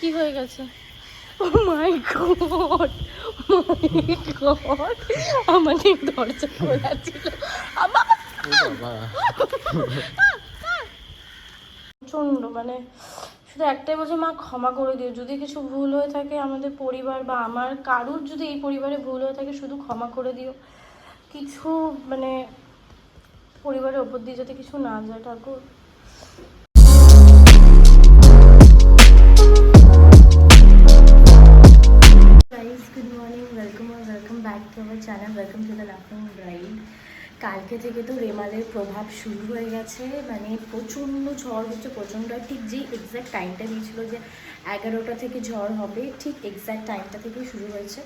কি হয়ে গেছে? ও মাই গড মাই গড আমাদের দরজা খোলা ছিল। প্রচণ্ড মানে শুধু একটাই বলছে, মা, ক্ষমা করে দিও। যদি কিছু ভুল হয়ে থাকে আমাদের পরিবার বা আমার কারুর যদি এই পরিবারে ভুল হয়ে থাকে, শুধু ক্ষমা করে দিও। কিছু মানে পরিবারের ওপর দিয়ে যাতে কিছু না যায়, ঠাকুর। Guys good morning welcome welcome back to our channel welcome to the লাফিং ব্রাইড কালকে থেকে তো রেমালের প্রভাব শুরু হয়ে গেছে। মানে প্রচণ্ড ঝড় হচ্ছে, প্রচণ্ড। আর ঠিক যেই এক্স্যাক্ট টাইমটা দিয়েছিল যে এগারোটা থেকে ঝড় হবে, ঠিক এক্স্যাক্ট টাইমটা থেকেই শুরু হয়েছে।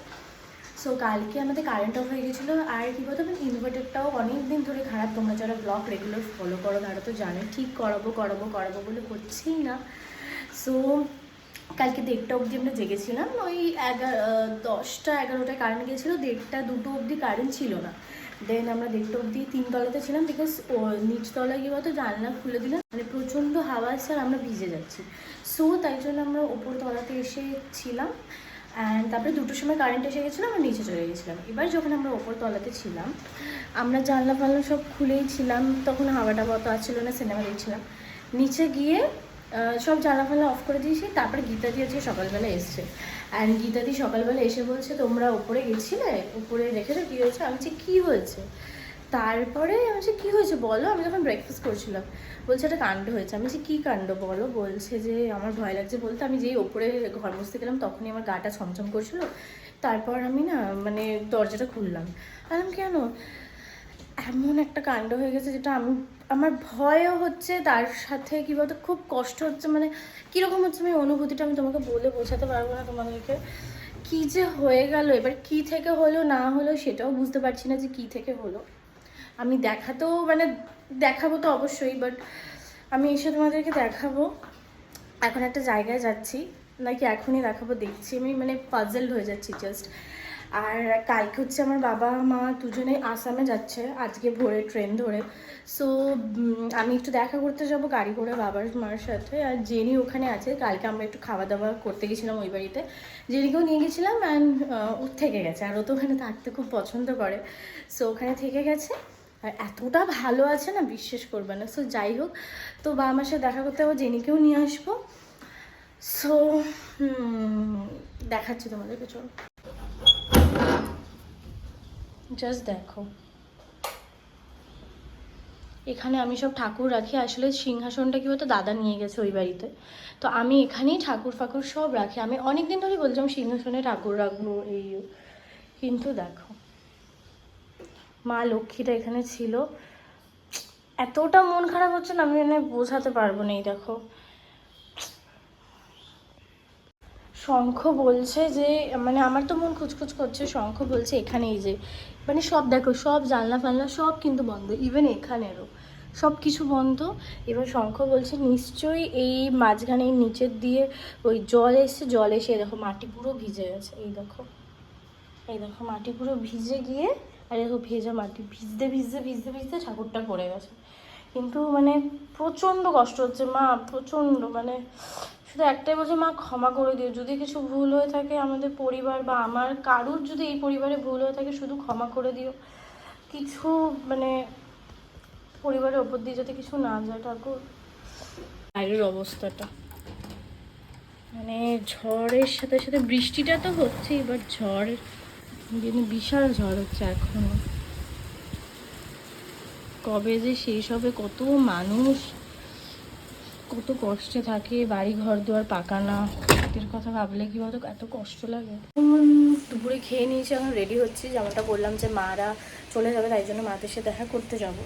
সো কালকে আমাদের কারেন্ট অফ হয়ে গেছিল। আর কী বলতো মানে ইনভার্টারটাও অনেক দিন ধরে খারাপ। তোমরা যারা ব্লগ রেগুলার ফলো করো, তারা তো জানে ঠিক করাবো করাবো করাবো বলে করছেই না। সো কালকে দেড়টা অবধি আমরা জেগেছিলাম। ওই এগারো দশটা, এগারোটায় কারেন্ট গিয়েছিল, দেড়টা দুটো অবধি কারেন্ট ছিল না। দেন আমরা দেড়টা অবধি তিনতলাতে ছিলাম বিকজ ও, নিচতলায় গিয়ে বলতো জানলা খুলে দিলাম। মানে প্রচণ্ড হাওয়া আসছে আর আমরা ভিজে যাচ্ছি। সো তাই জন্য আমরা ওপর তলাতে এসে ছিলাম। অ্যান্ড তারপরে দুটোর সময় কারেন্ট এসে গেছিল, আমরা নিচে চলে গেছিলাম। এবার যখন আমরা ওপর তলাতে ছিলাম, আমরা জানলা ফানলা সব খুলেই ছিলাম। তখন হাওয়া টাওয়া তো আসছিল না সিনেমা দেখছিলাম। নিচে গিয়ে সব জানলা ফানলা অফ করে দিয়েছি, তারপরে গীতাদি আজকে সকালবেলা এসছে। অ্যান্ড গীতাদি সকালবেলা এসে বলছে, তোমরা ওপরে গেছিলে? উপরে রেখেছো কী হয়েছে? আমি বলছি, কী হয়েছে? তারপরে আমি বলছি, কী হয়েছে বলো? আমি যখন ব্রেকফাস্ট করছিলাম। বলছে একটা কাণ্ড হয়েছে। আমি বলছি, কী কাণ্ড বলো? বলছে যে, আমার ভয় লাগছে বলতে, আমি যেই ওপরে ঘর বসতে গেলাম, তখনই আমার গাটা ছমছম করছিল। তারপর আমি না মানে দরজাটা খুললাম। আমি কেন? এমন একটা কাণ্ড হয়ে গেছে যেটা আমি আমার ভয়ও হচ্ছে তার সাথে কী বলতো, খুব কষ্ট হচ্ছে মানে কীরকম হচ্ছে আমি অনুভূতিটা আমি তোমাকে বলে বোঝাতে পারব না তোমাদেরকে। কী যে হয়ে গেল, এবার কী থেকে হলো, না হলো সেটাও বুঝতে পারছি না যে কী থেকে হলো। আমি দেখাতেও মানে দেখাবো তো অবশ্যই বাট আমি এসে তোমাদেরকে দেখাবো। এখন একটা জায়গায় যাচ্ছি, নাকি এখনই দেখাবো, দেখছি আমি মানে পাজেলড হয়ে যাচ্ছি জাস্ট আর কালকে হচ্ছে আমার বাবা, মা দুজনেই আসামে যাচ্ছে, আজকে ভোরে ট্রেন ধরে। সো আমি একটু দেখা করতে যাব গাড়ি করে বাবার, মার সাথে। আর জেনি ওখানে আছে, কালকে আমরা একটু খাওয়া দাওয়া করতে গেছিলাম ওই বাড়িতে। জেনিকেও নিয়ে গেছিলাম অ্যান্ড ও থেকে গেছে। আর ও তো ওখানে থাকতে খুব পছন্দ করে। সো ওখানে থেকে গেছে। আর এতটা ভালো আছে না, বিশ্বাস করবে না। সো যাই হোক, তো বাবা মার সাথে দেখা করতে যাব, জেনিকেও নিয়ে আসব। সো দেখাচ্ছি তোমাদেরকে, চলো। জাস্ট দেখো। এখানে আমি সব ঠাকুর রাখি। আসলে সিংহাসনটা কি হতো দাদা নিয়ে গেছে ওই বাড়িতে। তো আমি এখানেই ঠাকুর ফাকুর সব রাখি। আমি অনেক দিন ধরেই বলছিলাম সিংহাসনে ঠাকুর রাখব এই কিন্তু দেখো, মা লক্ষ্মীটা এখানে ছিল। এতটা মন খারাপ হচ্ছে না, আমি মানে বোঝাতে পারব না। এই দেখো শঙ্খ বলছে যে মানে আমার তো মন খুচখুচ করছে, শঙ্খ বলছে এখানে এই যে মানে সব দেখো, সব জানলা ফানলা সব কিন্তু বন্ধ ইভেন এখানেরও সব কিছু বন্ধ। এবার শঙ্খ বলছে, নিশ্চয়ই এই মাঝখানে নিচের দিয়ে ওই জল এসছে, জল এসে দেখো মাটি পুরো ভিজে গেছে, এই দেখো এই দেখো মাটি পুরো ভিজে গিয়ে, আর দেখো ভেজা মাটি, ভিজতে ভিজতে ভিজতে ভিজতে ঠাকুরটা পড়ে গেছে। কিন্তু মানে প্রচণ্ড কষ্ট হচ্ছে, মা, প্রচণ্ড মানে শুধু একটাই বলছে, মা, ক্ষমা করে দিও। যদি কিছু ভুল হয়ে থাকে আমাদের পরিবার বা আমার কারুর যদি এই পরিবারে ভুল হয়ে থাকে, শুধু ক্ষমা করে দিও। কিছু মানে পরিবারের ওপর দিয়ে যাতে কিছু না যায়, ঠাকুর। বাইরের অবস্থাটা। মানে ঝড়ের সাথে সাথে বৃষ্টিটা তো হচ্ছে এবার ঝড় কিন্তু বিশাল ঝড় হচ্ছে এখনও। কবে যে শেষ হবে, কত মানুষ কত কষ্টে থাকে, বাড়ি ঘর দুয়ার পাকা না। কথা ভাবলে কি বলতো, এত কষ্ট লাগে। দুপুরে খেয়ে নিয়েছি, এখন রেডি হচ্ছি। যেমনটা বললাম যে মারা চলে যাবে, তাই জন্য মাদের সাথে দেখা করতে যাব।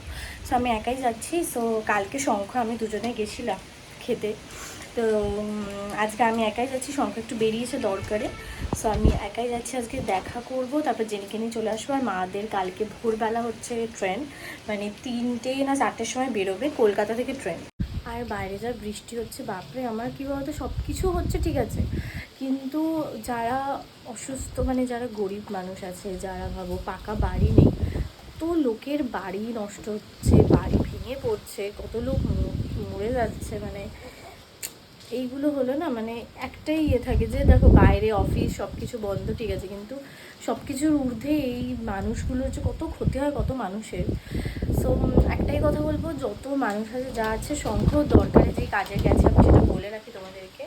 সো আমি একাই যাচ্ছি। সো কালকে শঙ্খ, আমি দুজনে গেছিলাম খেতে। তো আজকে আমি একাই যাচ্ছি। শঙ্খ একটু বেরিয়েছে দরকারে। সো আমি একাই যাচ্ছি আজকে দেখা করব। তারপর জেনিকে নিয়ে চলে আসব। আর মাদের কালকে ভোরবেলা হচ্ছে ট্রেন মানে তিনটে না চারটের সময় বেরোবে কলকাতা থেকে ট্রেন আর বাইরে যা বৃষ্টি হচ্ছে, বাপরে, আমার কী বলতো সব কিছু হচ্ছে ঠিক আছে। কিন্তু যারা অসুস্থ মানে যারা গরিব মানুষ আছে, যারা ভাবো পাকা বাড়ি নেই তো লোকের বাড়ি নষ্ট হচ্ছে, বাড়ি ভেঙে পড়ছে, কত লোক মরে যাচ্ছে মানে এইগুলো হলো না মানে একটাই ইয়ে থাকে যে দেখো বাইরে অফিস সব কিছু বন্ধ, ঠিক আছে, কিন্তু সব কিছুর ঊর্ধ্বে এই মানুষগুলো হচ্ছে কত ক্ষতি হয়, কত মানুষের। সো একটাই কথা বলব, যত মানুষ আছে, যা আছে সংখ্য দরকারে যে কাজে গেছে আমি সেটা বলে রাখি তোমাদেরকে।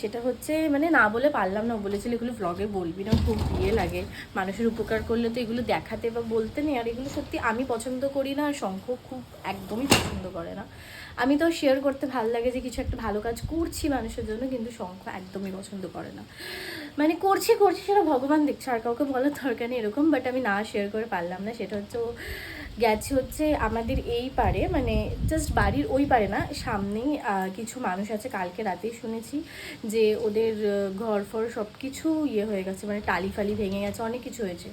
সেটা হচ্ছে মানে না বলে পারলাম না, বলেছিল এগুলো ব্লগে বলবি না, খুব ইয়ে লাগে। মানুষের উপকার করলে তো এগুলো দেখাতে বা বলতে নেই, আর এগুলো সত্যি আমি পছন্দ করি না, আর শঙ্খ খুব একদমই পছন্দ করে না। আমি তো শেয়ার করতে ভালো লাগে যে কিছু একটা ভালো কাজ করছি মানুষের জন্য, কিন্তু শঙ্খ একদমই পছন্দ করে না। মানে করছি করছি, সেটা ভগবান দেখছে আর কাউকে বলার দরকার নেই এরকম বাট আমি না শেয়ার করে পারলাম না, সেটা হচ্ছে গেছে হচ্ছে আমাদের এই পারে মানে জাস্ট বাড়ির ওই পারে না, সামনেই কিছু মানুষ আছে কালকে রাতেই শুনেছি যে ওদের ঘর ফর সব কিছু ইয়ে হয়ে গেছে মানে টালি ফালি ভেঙে গেছে, অনেক কিছু হয়েছে।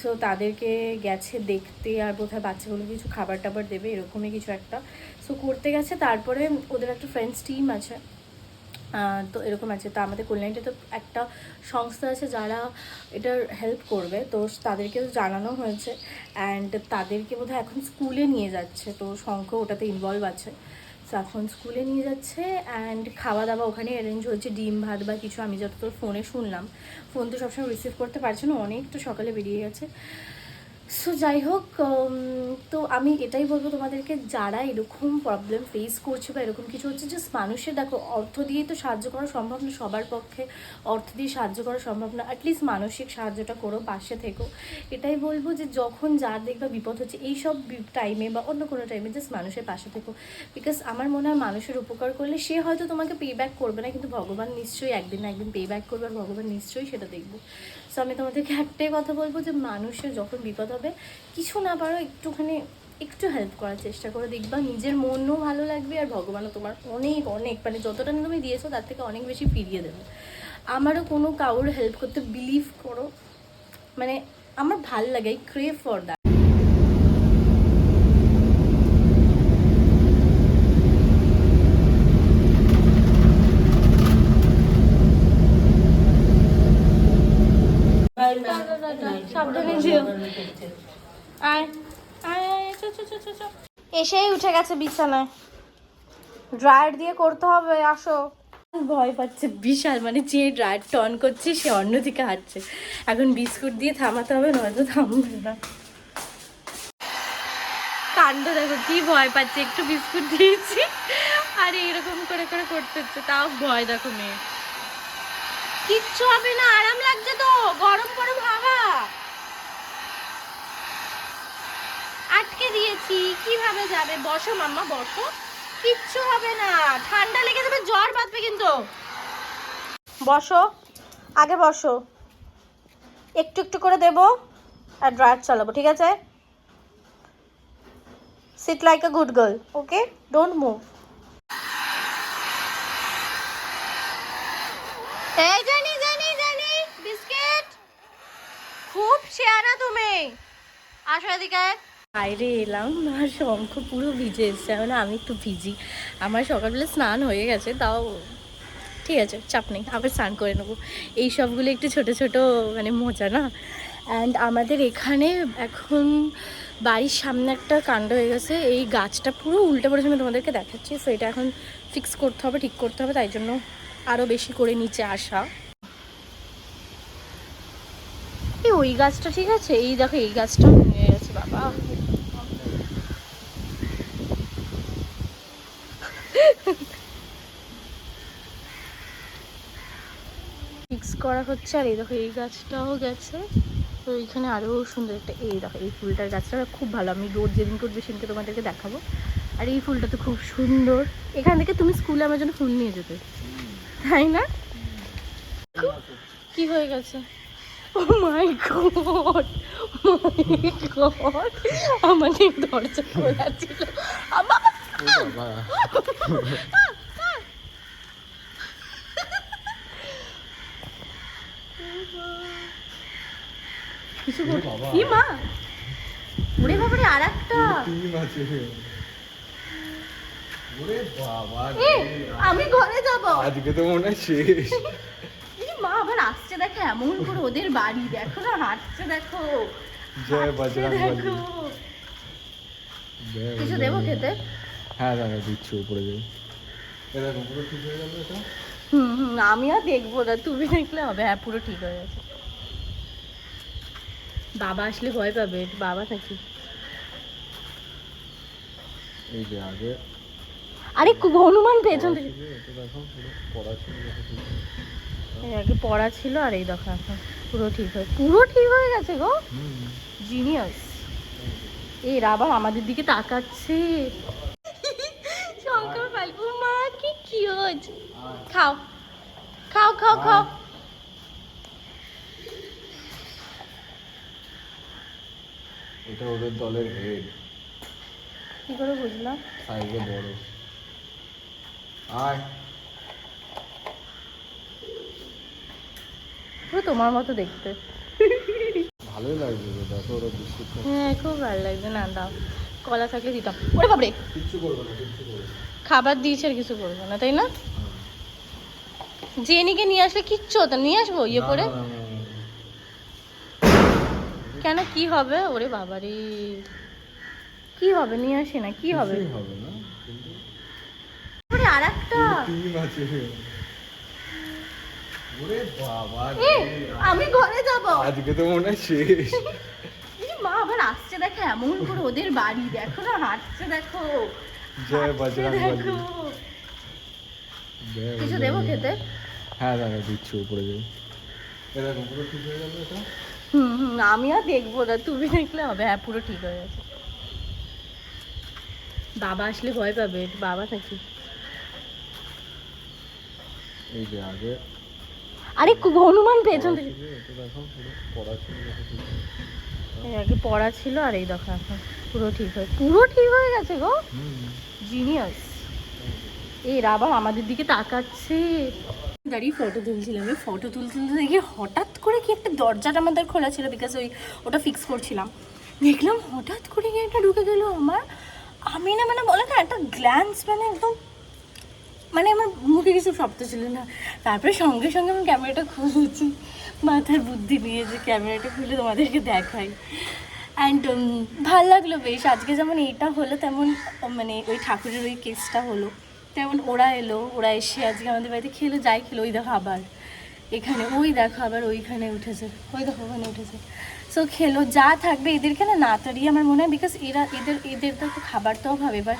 সো তাদেরকে গেছে দেখতে আর বোধহয় বাচ্চাগুলো কিছু খাবার টাবার দেবে, এরকমই কিছু একটা। সো করতে গেছে, তারপরে ওদের একটা ফ্রেন্ডস টিম আছে। তো এরকম আছে। তো আমাদের কল্যাণীতে তো একটা সংস্থা আছে যারা এটার হেল্প করবে। তো তাদেরকেও জানানো হয়েছে। অ্যান্ড তাদেরকে বোধহয় এখন স্কুলে নিয়ে যাচ্ছে। তো শঙ্খ ওটাতে ইনভলভ আছে। তো এখন স্কুলে নিয়ে যাচ্ছে অ্যান্ড খাওয়া দাওয়া ওখানে অ্যারেঞ্জ হয়েছে। ডিম, ভাত বা কিছু আমি যতদূর ফোনে শুনলাম। ফোন তো সবসময় রিসিভ করতে পারছে না। অনেক তো সকালে বেরিয়ে গেছে। সো যাই হোক তো আমি এটাই বলব তোমাদেরকে, যারা এরকম প্রবলেম ফেস করছে বা এরকম কিছু হচ্ছে জাস্ট মানুষের দেখো, অর্থ দিয়ে তো সাহায্য করা সম্ভব না, সবার পক্ষে অর্থ দিয়ে সাহায্য করা সম্ভব না অ্যাটলিস্ট মানসিক সাহায্যটা করো, পাশে থেকো। এটাই বলব যে, যখন যার দেখবা বিপদ হচ্ছে এই সব টাইমে বা অন্য কোনো টাইমে জাস্ট মানুষের পাশে থেকো। বিকজ আমার মনে হয় মানুষের উপকার করলে সে হয়তো তোমাকে পে ব্যাক করবে না, কিন্তু ভগবান নিশ্চয়ই একদিন না একদিন পে ব্যাক করবে, আর ভগবান নিশ্চয়ই সেটা দেখব। সো আমি তোমাদেরকে একটাই কথা বলব যে মানুষের যখন বিপদ হবে, কিছু না পারো একটুখানি একটু হেল্প করার চেষ্টা করে। দেখবা নিজের মনও ভালো লাগবে আর ভগবানও তোমার অনেক অনেক মানে যতটা তুমি দিয়েছ তার থেকে অনেক বেশি ফিরিয়ে দেবে। আমারও কোনো কাউর হেল্প করতে বিলিভ করো মানে আমার ভালো লাগে আই ক্রেভ ফর দ্যাট সাবধানে যেও আয় আয় আয় চো চো চো চো চো এসেই উঠে গেছে বিছানায়। ড্রায়ার দিয়ে করতে হবে আসো। ভয় পাচ্ছে বিশাল মানে যে ড্রায়ারটা অন করছে সে অন্যদিকে হাঁটছে। এখন বিস্কুট দিয়ে থামাতে হবে নয়তো থামবে না। কাণ্ড দেখো কি ভয় পাচ্ছে একটু বিস্কুট দিয়েছি আর এইরকম করে করে করতে হচ্ছে তাও ভয় দেখো মেয়ে। কিচ্ছু হবে না আরাম লাগছে তো গরম গরম হাওয়া। দিয়েছি কীভাবে যাবে? বসো মাম্মা, বসো। কিচ্ছু হবে না। ঠান্ডা লেগে যাবে, জ্বর বাঁধবে কিন্তু। বসো, আগে বসো। একটু একটু করে দেব আর ড্রায়ার চালাবো, ঠিক আছে? Sit like a good girl okay don't move জানি জানি জানি, বিস্কিট। খুব শেয়ারা তুমি। আসো এদিকে। বাইরে এলাম, আর শঙ্খ পুরো ভিজে এসছে। মানে আমি একটু ভিজি। আমার সকালবেলা স্নান হয়ে গেছে, তাও ঠিক আছে, চাপ নেই, আবার স্নান করে নেব। এই সবগুলো একটু ছোট ছোট মানে মজা না? অ্যান্ড আমাদের এখানে এখন বাড়ির সামনে একটা কাণ্ড হয়ে গেছে। এই গাছটা পুরো উল্টে পড়েছে, আমি তোমাদেরকে দেখাচ্ছি। সো এটা এখন ফিক্স করতে হবে, ঠিক করতে হবে, তাই জন্য আরও বেশি করে নিচে আসা। ওই গাছটা, ঠিক আছে? এই দেখো, এই গাছটা হয়ে গেছে, বাবা। ফিক্স করা হচ্ছে, আর এই দেখো এই গাছটাও গেছে। তো এইখানে আরও সুন্দর একটা, এই দেখো, এই ফুলটার গাছটা খুব ভালো। আমি রোদ যেদিন করবে সেদিনকে তোমাদেরকে দেখাবো। আর এই ফুলটা তো খুব সুন্দর। এখান থেকে তুমি স্কুলে আমার জন্য ফুল নিয়ে যেতে। তাই না? কি হয়ে গেছে? ও মাই গড দরজা খোলা ছিল। আমার কিছু কি মা ওরে বাবারে আর একটা ওরে বাবা এ, আমি ঘরে যাব। আজকে তো মনে শেষ। মা আবার আসছে দেখো এমন করে ওদের বাড়ি। দেখো না হাঁটছে দেখো। জয় বজরং দেখো। কিছু দেবো খেতে? হ্যাঁ দাদা দিচ্ছি উপরে যাই। এরকম পুরো ঠিক হয়ে গেল এটা? হুম হুম আমি আর দেখব না তুমি দেখলে হবে হ্যাঁ পুরো ঠিক হয়ে গেছে। বাবা আসলে ভয় পাবে বাবা থাকি এই যে আগে। আরে কু- হনুমান পেছন থেকে। পড়া ছিল এটা ঠিক। আছে। এই আগে পড়া ছিল আর এই দেখো এখন পুরো ঠিক হয়ে পুরো ঠিক হয়ে গেছে গো? হুম। জিনিয়াস এই আবার আমাদের দিকে তাকাচ্ছে শঙ্কর ফাল্গু মা কি কিউট খাও খাও খাও খাও এটা ওদের দলের হেড কি করে বুঝলাম? সাইজে বড়। আয়। পুরো তোমার মতো দেখতে। ভালোই লাগছে তো দেখো ওরা বিস্কুট। হ্যাঁ খুব ভালো লাগছে না দাও। কলা থাকলে দিতাম। ওরে বাবরে কিচ্ছু করবে না কিচ্ছু করবে না। খাবার দিয়েছে আর কিছু করব না তাই না? জেনিকে নিয়ে আসলে কিচ্ছু হতো নিয়ে আসব ইয়ে করে। কেন কি হবে? ওরে বাবারে। কি হবে? নিয়ে আসি না কি হবে? কিছুই হবে না কিন্তু ওরে আর একটা টিম আছে। ওরে বাবা এ, রে। আমি ঘরে যাব। আজকে তো মনে শেষ। মা আবার আসছে দেখো এমন করে ওদের বাড়ি। দেখো না হাঁটছে দেখো। জয় হাঁটছে বজরং দেখো। জয় কিছু দেবো খেতে? হ্যাঁ দাদা দিচ্ছি উপরে যাই। এরকম পুরো ঠিক হয়ে গেল এটা? হুম হুম আমি আর দেখব না তুমি দেখলে হবে। হ্যাঁ পুরো ঠিক হয়ে গেছে। বাবা আসলে ভয় পাবে বাবা থাকি এই যে আগে। আরে হনুমান পেছন থেকে আগে পড়া ছিল আর এই দেখো এখন পুরো ঠিক হয়ে পুরো ঠিক হয়ে গেছে গো। জিনিয়াস এই আবার আমাদের দিকে তাকাচ্ছে। দাঁড়িয়ে ফটো তুলছিলাম আমি ফটো তুলতে তুলতে দেখি হঠাৎ করে কি একটা দরজাটা আমাদের খোলা ছিল বিকজ ওই ওটা ফিক্স করছিলাম। দেখলাম হঠাৎ করে কি একটা ঢুকে গেল আমার। আমি না মানে বলে না একটা গ্ল্যান্স মানে একদম মানে আমার মুখে কিছু শব্দ ছিল না। তারপরে সঙ্গে সঙ্গে আমি ক্যামেরাটা খুলেছি। মাথার বুদ্ধি নিয়ে যে ক্যামেরাটা খুলে তোমাদেরকে দেখাই। অ্যান্ড ভালো লাগল বেশ। আজকে যেমন এইটা হলো, তেমন মানে ওই ঠাকুরের ওই কেসটা হলো। তেমন ওরা এলো, ওরা এসে আজকে আমাদের বাড়িতে খেলো, যাই খেলো, ওই দেখো আবার। এখানে ওই দেখো আবার ওইখানে উঠেছে, ওই দেখো ওখানে উঠেছে। সো খেলো, যা থাকবে এদেরকে না তাড়িয়ে আমার মনে হয় বিকজ এরা, এদের এদের তো খাবার তো অভাব এবার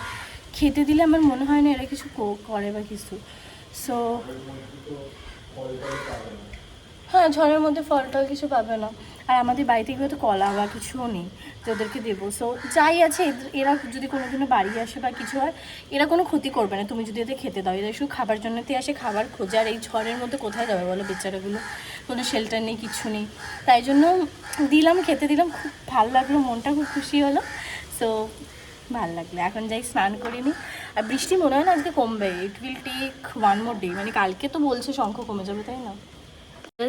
খেতে দিলে আমার মনে হয় না এরা কিছু করে বা কিছু। সো হ্যাঁ ঝড়ের মধ্যে ফল টল কিছু পাবে না। আর আমাদের বাড়িতে গিয়ে তো কলা বা কিছুও নেই, যে ওদেরকে দেবো। সো যাই আছে এরা যদি কোনো দিনও বাড়ি আসে বা কিছু হয়, এরা কোনো ক্ষতি করবে না। তুমি যদি এদের খেতে দাও, এদের শুধু খাবার জন্যতে আসে খাবার খোঁজে। আর এই ঝড়ের মধ্যে কোথায় যাবে বলো বেচারাগুলো? কোনো শেল্টার নেই, কিছু নেই। তাই জন্য দিলাম, খেতে দিলাম। খুব ভালো লাগল, মনটা খুব খুশি হলো। সো ভালো লাগল। এখন যাই স্নান করে নিই। আর বৃষ্টি মনে হয় না আজকে কমবে। It will take one more day মানে কালকে তো বলছে শঙ্খ কমে যাবে, তাই না?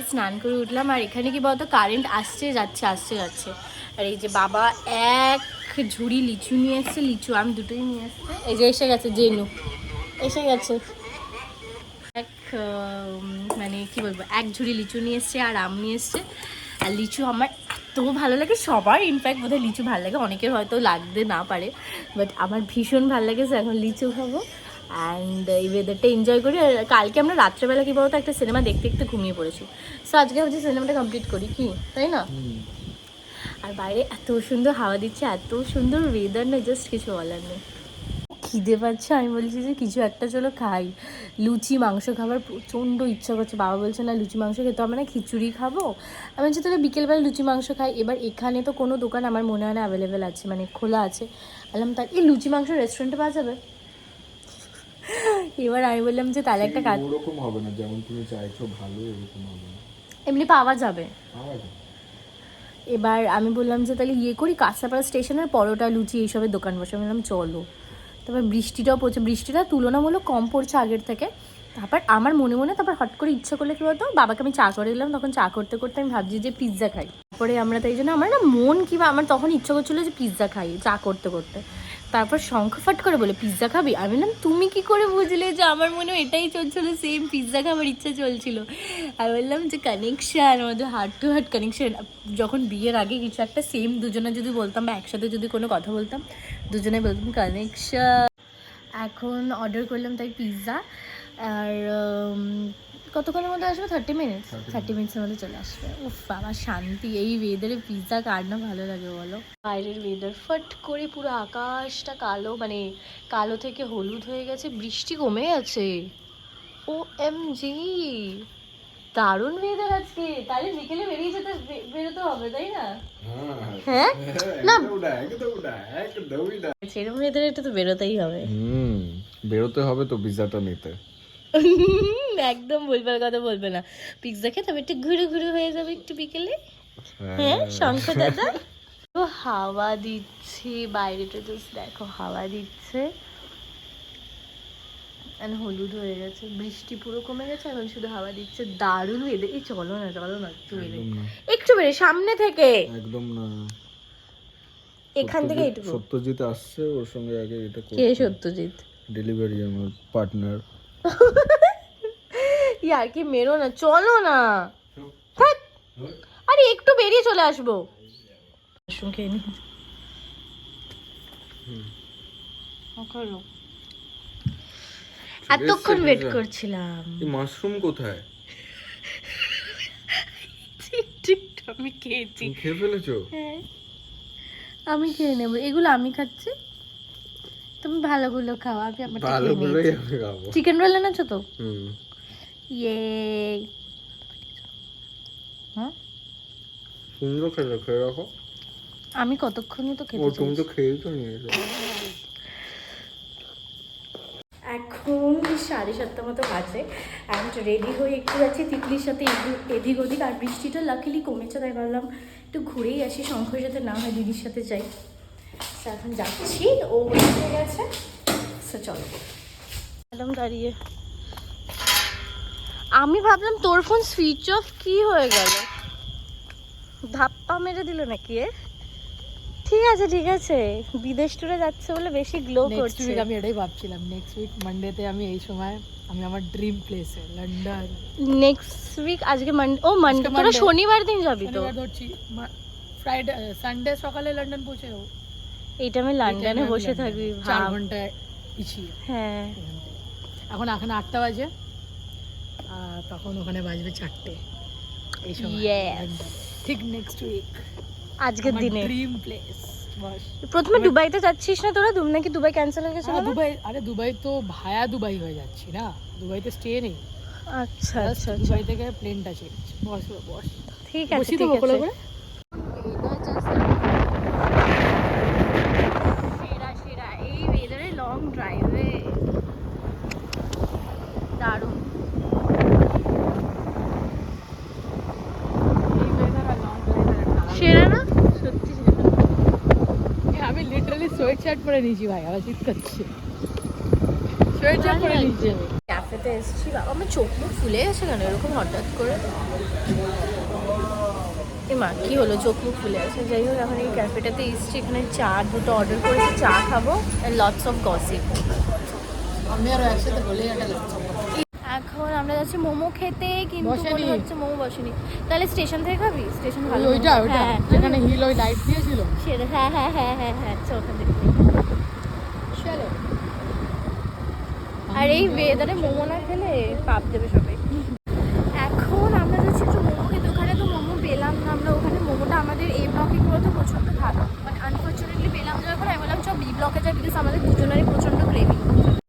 স্নান করে উঠলাম, আর এখানে কি বলতো কারেন্ট আসছে, যাচ্ছে আসছে, যাচ্ছে। আর এই যে বাবা এক ঝুড়ি লিচু নিয়ে এসছে, লিচু আম দুটোই নিয়ে এসছে। এই যে এসে গেছে, জেনু। এসে গেছে। এক মানে কি বলব, এক ঝুড়ি লিচু নিয়ে এসছে আর আম নিয়ে এসছে। আর লিচু আমার এত ভালো লাগে, সবার ইনফ্যাক্ট বোধহয় লিচু ভালো লাগে, অনেকের হয়তো লাগতে না পারে বাট আমার ভীষণ ভালো লাগে এখন লিচু খাব। অ্যান্ড এই ওয়েদারটা এনজয় করি। আর কালকে আমরা রাত্রেবেলা কী বলতো একটা সিনেমা দেখতে দেখতে ঘুমিয়ে পড়েছি। সো আজকে ভাবছি সিনেমাটা কমপ্লিট করি কি? তাই না? আর বাইরে এত সুন্দর হাওয়া দিচ্ছে এত সুন্দর ওয়েদার না জাস্ট কিছু বলার নেই। খিদে পাচ্ছে আমি বলছি যে কিছু একটা চলো খাই। লুচি মাংস খাবার প্রচণ্ড ইচ্ছা করছে। বাবা বলছে না লুচি মাংস খেতে হবে না খিচুড়ি খাব। আমি বলছি তাহলে বিকেলবেলা লুচি মাংস খাই। এবার এখানে তো কোনো দোকান আমার মনে হয় না অ্যাভেলেবেল আছে মানে খোলা আছে। বললাম তার এই লুচি মাংস রেস্টুরেন্টে পাওয়া যাবে? এবার আমি বললাম যে তাহলে একটা কাজ ওরকম হবে না যেমন তুমি চাইছো ভালো এরকম হবে না। এমনি পাওয়া যাবে। পাওয়া। এবার আমি বললাম যে তাহলে ইয়ে করি কাঁচরাপাড়া স্টেশনের পরোটা লুচি এইসবের দোকান বসে। আমি বললাম চলো। তারপর বৃষ্টিটাও পড়ছে। বৃষ্টিটা তুলনামূলক কম পড়ছে আগের থেকে। তারপর আমার মনে মনে তারপর হট করে ইচ্ছা করলে কী বলতো বাবাকে আমি চা করে দিলাম। তখন চা করতে করতে আমি ভাবছি যে পিৎজা খাই। তারপরে আমরা তাই জন্য আমার না মন কি বা আমার তখন ইচ্ছা করছিল যে পিৎজা খাই চা করতে করতে। তারপর শঙ্খ ফাট করে বলে, পিৎজা খাবি? আমি বললাম, তুমি কি করে বুঝলে যে আমার মনেও এটাই চলছিল সেম পিৎজা খাবার ইচ্ছা চলছিল? আমি বললাম যে কানেকশান আমাদের হার্ট টু হার্ট কানেকশান যখন বিয়ের আগে কিছু একটা সেম দুজনে যদি বলতাম বা একসাথে যদি কোনো কথা বলতাম, দুজনে বলতাম কানেকশান এখন অর্ডার করলাম তাই পিৎজা। আর কতক্ষণের মধ্যে আসবে? থার্টি মিনিটস থার্টি মিনিটসের মধ্যে চলে আসবে। উফ বাবা শান্তি। এই ওয়েদারে পিৎজা কার না ভালো লাগে বলো? বাইরের ওয়েদার ফট করে পুরো আকাশটা কালো মানে কালো থেকে হলুদ হয়ে গেছে বৃষ্টি কমে গেছে। ও এম জি দারুণ ওয়েদার আজকে। তাহলে বিকেলে বেরিয়ে যেতে বে- বেরোতে হবে তাই না? হ্যাঁ? না। সেরকম ওয়েদারে একটু তো বেরোতেই হবে। হুম বেরোতে হবে তো পিৎজাটা নিতে। একদম বলবার কথা বলবে না। পিৎজা খেতে হবে একটু ঘুরে ঘুরে হয়ে যাবে একটু বিকেলে। হ্যাঁ। শঙ্খ দাদা? তো হাওয়া দিচ্ছে বাইরেটা জাস্ট দেখো হাওয়া দিচ্ছে। And হলুদ হয়ে গেছে বৃষ্টি পুরো কমে গেছে এখন শুধু হাওয়া দিচ্ছে। দারুণ ওয়েদার এই চলো না চলো না একটু বেরে একটু বেরে সামনে থেকে। একদম না। এখান থেকে এইটুকু। সত্যজিৎ আসছে ওর সঙ্গে আগে এটা কে সত্যজিৎ? ডেলিভারি আমার পার্টনার ইয়ার কি মেরো না চলো না। ধ্যাৎ। আরে একটু বেরিয়ে চলে আসব। খেয়ে নি। এতক্ষণ ওয়েট করছিলাম। এই মাশরুম কোথায়? ঠিক ঠিক আমি খেয়েছি। তুমি খেয়ে ফেলেছো? হ্যাঁ। আমি খেয়ে নেব। এগুলো আমি খাচ্ছি। তুমি ভালোগুলো খাও আমি আমার ভালো বলেই আমি খাব। চিকেন রোল এনেছো তো? হুম। ইয়ে হ্যাঁ? সুন্দর খেয়ে খেয়ে রাখো আমি কতক্ষণই তো ও খেতে তুমি তো খেয়েই তো নিয়েছো এখন সাড়ে সাতটা মতো বাজে অ্যান্ড রেডি হয়ে একটু যাচ্ছি তিতলির সাথে এদিক- এদিক ওদিক আর বৃষ্টিটা লাকিলি কমেছে তাই ভাবলাম একটু ঘুরেই আসি শঙ্করের সাথে না হয় দিদির সাথে যাই। তো এখন যাচ্ছি ও হয়ে গেছে। সো চলো। ম্যাডাম দাঁড়িয়ে। আমি ভাবলাম তোর ফোন সুইচ অফ কি হয়ে গেল? ধাপ্পা মেরে দিল নাকি এ? ঠিক আছে ঠিক আছে। বিদেশ টুরে যাচ্ছে বলে বেশি গ্লো নেক্সট করছে। উইক আমি এটাই ভাবছিলাম। নেক্সট উইক মানডেতে আমি এই সময় আমি আমার ড্রিম প্লেসে লন্ডন নেক্সট উইক আজকে মানডে ও মানডে তোরা Monday। শনিবার দিন যাবি তো? শনিবার ধরছি। ফ্রাইডে সানডে সকালে লন্ডন পৌঁছে যাব। এইটা আমি লন্ডনে বসে। থাকবি চার ঘণ্টা পিছিয়ে। হ্যাঁ। এখন এখন আটটা বাজে। তখন ওখানে বাজবে চারটে। এই সময়। ঠিক নেক্সট উইক আজকের দিনে ড্রিম প্লেস প্রথমে দুবাইতে যাচ্ছিস না তোরা? দুম নাকি দুবাই ক্যান্সেল হয়ে গেছে দুবাই আরে দুবাই তো ভায়া দুবাই হয়ে যাচ্ছি না। দুবাইতে স্টে নেই। আচ্ছা আচ্ছা আচ্ছা। দুবাই থেকে প্লেনটা চেঞ্জ বস বস। ঠিক আছে ঠিক আছে করে সেরা সেরা এই ওয়েদারে লং ড্রাইভে দারুণ সেরা না সত্যি সেরা আমি শার্ট পরে নিয়েছি ভাই আবার শীত করছে পরে নিয়েছি আমি। ক্যাফেতে এসেছি বাবা আমার চোখ মুখ ফুলে গেছে কেন? এরকম হঠাৎ করে। মা কি হলো? চোখ মুখ ফুলে আছে যাই হোক এখন এই ক্যাফেটাতে এসেছি এখানে চা দুটো অর্ডার করেছি চা খাব অ্যান্ড লটস অফ গসিপ এখন আমরা যাচ্ছি মোমো খেতে কিন্তু। মনে হচ্ছে মোমো বসেনি। তাহলে স্টেশন থেকে খাবি? স্টেশন ভালো ওইটা ওইটা। হ্যাঁ যেখানে হিল ওই লাইট দিয়েছিল। সেটা হ্যাঁ হ্যাঁ হ্যাঁ হ্যাঁ হ্যাঁ চল ওখান থেকে চলো আর এই ওয়েদারে মোমো না খেলে পাপ দেবে সবাই। এখন আমরা যাচ্ছি একটু মোমো খেতে ওখানে তো মোমো পেলাম না। আমরা ওখানে মোমোটা আমাদের এই ব্লকে করে তো প্রচণ্ড ভালো। বাট আনফর্চুনেটলি পেলাম না যখন আমি বললাম চল বি ব্লকে যাই বিকজ আমাদের দুজনেরই প্রচণ্ড ক্রেভিং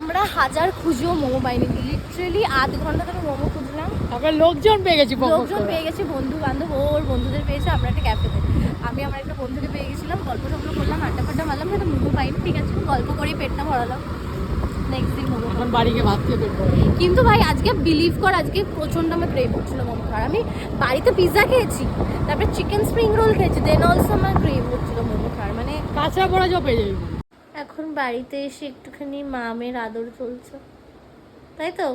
আমরা হাজার খুঁজেও মোমো পাইনি। লিটারেলি আধ ঘণ্টা ধরে মোমো খুঁজলাম। তারপরে লোকজন পেয়ে গেছি লোকজন পেয়ে গেছি বন্ধু বান্ধব ওর বন্ধুদের পেয়েছে আমরা একটা ক্যাফেতে আমি আমার একটা বন্ধুকে পেয়ে গেছিলাম গল্প টল্প করলাম আড্ডা ফাড্ডা মারলাম কিন্তু মোমো পাইনি ঠিক আছে গল্প করেই পেটটা ভরালাম। এখন বাড়ি গিয়ে ভাত খেয়ে পেট কিন্তু ভাই আজকে বিলিভ কর আজকে প্রচণ্ড আমার ক্রেভ হচ্ছিল মোমো খাওয়ার। আমি বাড়িতে পিৎজা খেয়েছি তারপরে চিকেন স্প্রিং রোল খেয়েছি দেন অলসো আমার ক্রেভ হচ্ছিল মোমো খাওয়ার। মানে কাঁচা পড়া যাবি। এখন বাড়িতে এসে একটুখানি মামের আদর চলছে। তাই তো?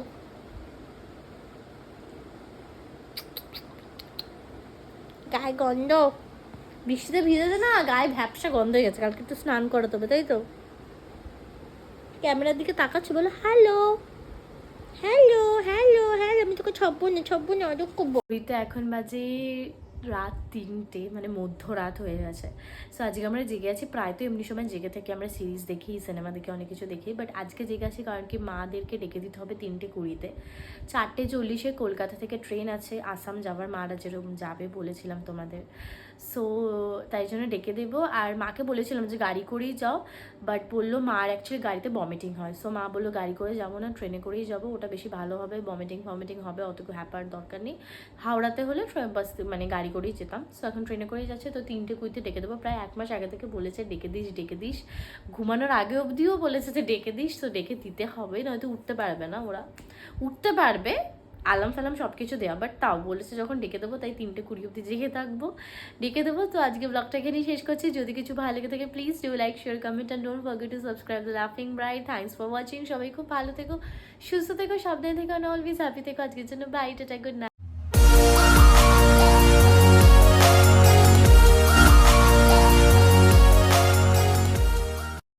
গায়ে গন্ধ। বৃষ্টিতে ভিজেছে না গায়ে ভ্যাপসা গন্ধ হয়ে গেছে কালকে একটু স্নান করাতে হবে তাই তো? ক্যামেরার দিকে তাকাচ্ছি, বলো, হ্যালো হ্যালো হ্যালো হ্যালো, আমি তোকে ছব্বো না ছব্বো না, অর্ডার করব। ঘড়িতে এখন বাজে রাত তিনটে মানে মধ্যরাত হয়ে গেছে। সো আজকে আমরা জেগে আছি, প্রায় তো এমনি সময় জেগে থেকে, আমরা সিরিজ দেখি সিনেমা দেখি, অনেক কিছু দেখি বাট আজকে জেগে আছি কারণ কি মাদেরকে ডেকে দিতে হবে তিনটে কুড়িতে। চারটে চল্লিশে কলকাতা থেকে ট্রেন আছে, আসাম যাওয়ার মারা যেরকম যাবে বলেছিলাম তোমাদের। সো তাই জন্য ডেকে দেবো। আর মাকে বলেছিলাম যে, গাড়ি করেই যাও। বাট বলল, মার অ্যাকচুয়ালি গাড়িতে বমিটিং হয়। সো মা বলল, গাড়ি করে যাব না ট্রেনে করেই যাব। ওটা বেশি ভালো হবে বমিটিং ফমিটিং হবে অত হ্যাপার দরকার নেই। হাওড়াতে হলে বাস মানে গাড়ি করেই যেতাম। সো এখন ট্রেনে করেই যাচ্ছে। তো তিনটে কুইতে ডেকে দেবো। প্রায় এক মাস আগে থেকে বলেছে, ডেকে দিস ডেকে দিস। ঘুমানোর আগে অবধিও বলেছে যে, ডেকে দিস। তো ডেকে দিতে হবে। নয়তো উঠতে পারবে না ওরা। উঠতে পারবে আলাম ফালাম সব কিছু দেওয়া বাট তাও বলেছে যখন ডেকে দেবো তাই তিনটে কুড়ি অব্দি জেগে থাকব। ডেকে দেবো, তো আজকে ব্লগটাকে নিয়ে শেষ করছি। যদি কিছু ভালো লেগে থাকে please do like share comment and don't forget to subscribe the লাফিং ব্রাইট থ্যাংকস ফর ওয়াচিং সবাই খুব ভালো থেকো, সুস্থ থেকো, সাবধানে থেকো অ্যান্ড অলওয়েজ হ্যাপি থেকো। আজকের জন্য বাই টাটা গুড নাইট